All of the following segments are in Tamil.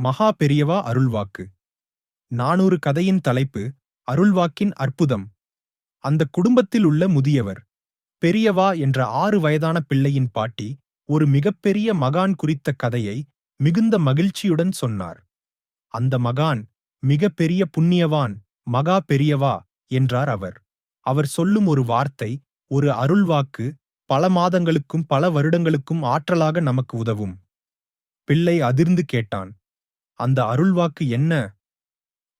மகா பெரியவா அருள்வாக்கு. நானூறு கதையின் தலைப்பு அருள்வாக்கின் அற்புதம். அந்த குடும்பத்தில் உள்ள முதியவர் பெரியவா என்ற ஆறு வயதான பிள்ளையின் பாட்டி ஒரு மிகப்பெரிய மகான் குறித்த கதையை மிகுந்த மகிழ்ச்சியுடன் சொன்னார். அந்த மகான் மிக பெரிய புண்ணியவான் மகா பெரியவா என்றார் அவர். அவர் சொல்லும் ஒரு வார்த்தை ஒரு அருள்வாக்கு பல மாதங்களுக்கும் பல வருடங்களுக்கும் ஆற்றலாக நமக்கு உதவும். பிள்ளை அதிர்ந்து கேட்டான் அந்த அருள்வாக்கு என்ன?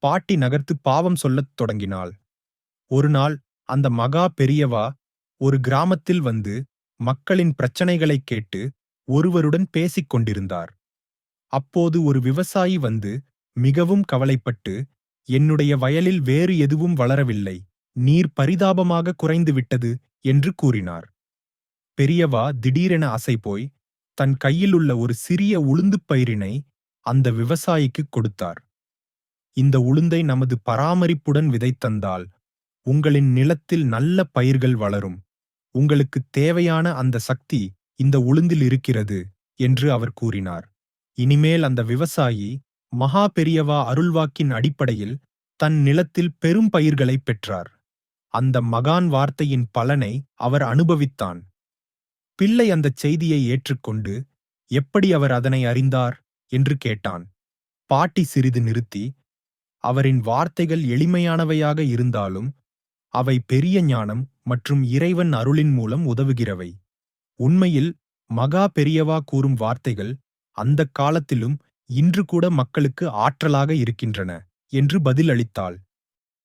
பாட்டி நகர்த்து பாவம் சொல்லத் தொடங்கினாள். ஒரு நாள் அந்த மகா பெரியவா ஒரு கிராமத்தில் வந்து மக்களின் பிரச்சனைகளைக் கேட்டு ஒருவருடன் பேசிக் கொண்டிருந்தார். அப்போது ஒரு விவசாயி வந்து மிகவும் கவலைப்பட்டு என்னுடைய வயலில் வேறு எதுவும் வளரவில்லை நீர் பரிதாபமாக குறைந்துவிட்டது என்று கூறினார். பெரியவா திடீரென அசை போய் தன் கையிலுள்ள ஒரு சிறிய உளுந்துப் பயிரினை அந்த விவசாயிக்கு கொடுத்தார். இந்த உளுந்தை நமது பராமரிப்புடன் விதைத்தந்தால் உங்களின் நிலத்தில் நல்ல பயிர்கள் வளரும். உங்களுக்கு தேவையான அந்த சக்தி இந்த உளுந்தில் இருக்கிறது என்று அவர் கூறினார். இனிமேல் அந்த விவசாயி மகா பெரியவா அருள்வாக்கின் அடிப்படையில் தன் நிலத்தில் பெரும் பயிர்களை பெற்றார். அந்த மகான் வார்த்தையின் பலனை அவர் அனுபவித்தான். பிள்ளை அந்தச் செய்தியை ஏற்றுக்கொண்டு எப்படி அவர் அதனை அறிந்தார்? என்று கேட்டான். பாட்டி சிறிது நிறுத்தி அவரின் வார்த்தைகள் எளிமையானவையாக இருந்தாலும் அவை பெரிய ஞானம் மற்றும் இறைவன் அருளின் மூலம் உதவுகிறவை. உண்மையில் மகா பெரியவா கூறும் வார்த்தைகள் அந்தக் காலத்திலும் இன்று கூட மக்களுக்கு ஆற்றலாக இருக்கின்றன என்று பதிலளித்தாள்.